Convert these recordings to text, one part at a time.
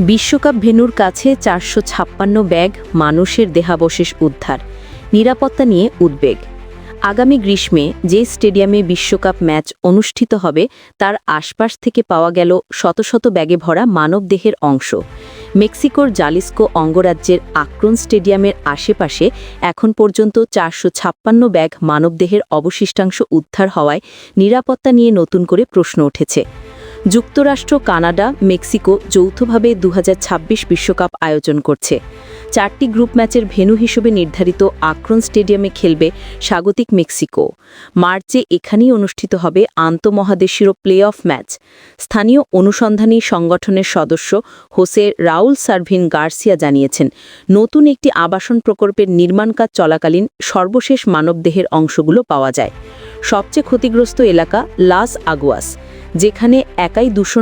বিশ্বকাপ ভেন্যুর কাছে চারশো ছাপ্পান্ন ব্যাগ মানুষের দেহাবশেষ উদ্ধার, নিরাপত্তা নিয়ে উদ্বেগ। আগামী গ্রীষ্মে যে স্টেডিয়ামে বিশ্বকাপ ম্যাচ অনুষ্ঠিত হবে, তার আশপাশ থেকে পাওয়া গেল শত শত ব্যাগে ভরা মানবদেহের অংশ। মেক্সিকোর জালিস্কো অঙ্গরাজ্যের আক্রন স্টেডিয়ামের আশেপাশে এখন পর্যন্ত চারশো ছাপ্পান্ন ব্যাগ মানবদেহের অবশিষ্টাংশ উদ্ধার হওয়ায় নিরাপত্তা নিয়ে নতুন করে প্রশ্ন উঠেছে। যুক্তরাষ্ট্র, কানাডা, মেক্সিকো যৌথভাবে দু বিশ্বকাপ আয়োজন করছে। চারটি গ্রুপ ম্যাচের ভেন্যু হিসেবে নির্ধারিত আক্রন স্টেডিয়ামে খেলবে স্বাগতিক মেক্সিকো। মার্চে এখানেই অনুষ্ঠিত হবে আন্তমহাদেশীয় প্লে অফ ম্যাচ। স্থানীয় অনুসন্ধানী সংগঠনের সদস্য হোসে রাউল সার্ভিন গার্সিয়া জানিয়েছেন, নতুন একটি আবাসন প্রকল্পের নির্মাণ কাজ চলাকালীন সর্বশেষ মানবদেহের অংশগুলো পাওয়া যায়। সবচেয়ে ক্ষতিগ্রস্ত এলাকা লাস আগুয়াস, যেখানে একাই দুশো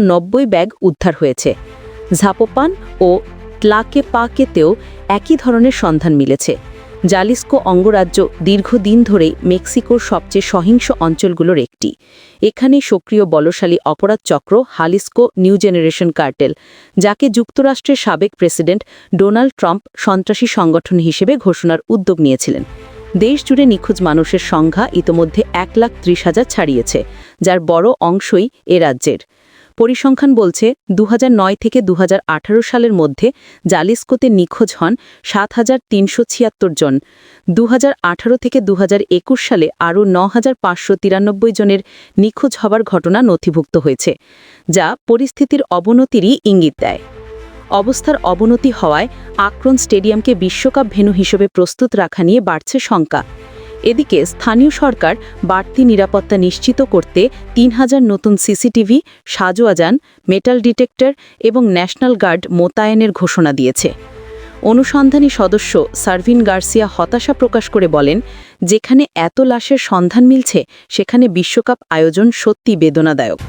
ব্যাগ উদ্ধার হয়েছে। ঝাপোপান ও ট্লাকে পাকেতেও একই ধরনের সন্ধান মিলেছে। জালিস্কো অঙ্গরাজ্য দীর্ঘদিন ধরেই মেক্সিকোর সবচেয়ে সহিংস অঞ্চলগুলোর একটি। এখানে সক্রিয় বলশালী অপরাধ চক্র হালিস্কো নিউ জেনারেশন কার্টেল, যাকে যুক্তরাষ্ট্রের সাবেক প্রেসিডেন্ট ডোনাল্ড ট্রাম্প সন্ত্রাসী সংগঠন হিসেবে ঘোষণার উদ্যোগ নিয়েছিলেন। দেশ জুড়ে নিখোঁজ মানুষের সংখ্যা ইতোমধ্যে এক লাখ ত্রিশ হাজার ছাড়িয়েছে, যার বড় অংশই এ রাজ্যের। পরিসংখ্যান বলছে দু হাজার নয় থেকে দু হাজার আঠারো সালের মধ্যে জালিস্কোতে নিখোঁজ হন সাত হাজার তিনশো ছিয়াত্তর জন। দু হাজার আঠারো থেকে দু হাজার একুশ সালে আরও ন জনের নিখোঁজ হবার ঘটনা নথিভুক্ত হয়েছে, যা পরিস্থিতির অবনতিরই ইঙ্গিত দেয়। অবস্থার অবনতি হওয়ায় আক্রন স্টেডিয়ামকে বিশ্বকাপ ভেনু হিসেবে প্রস্তুত রাখা নিয়ে বাড়ছে শঙ্কা। এদিকে স্থানীয় সরকার বাড়তি নিরাপত্তা নিশ্চিত করতে তিন হাজার নতুন সিসিটিভি সাজোয়াজান মেটাল ডিটেক্টর এবং ন্যাশনাল গার্ড মোতায়েনের ঘোষণা দিয়েছে। অনুসন্ধানী সদস্য সার্ভিন গার্সিয়া হতাশা প্রকাশ করে বলেন, যেখানে এত লাশের সন্ধান মিলছে, সেখানে বিশ্বকাপ আয়োজন সত্যি বেদনাদায়ক।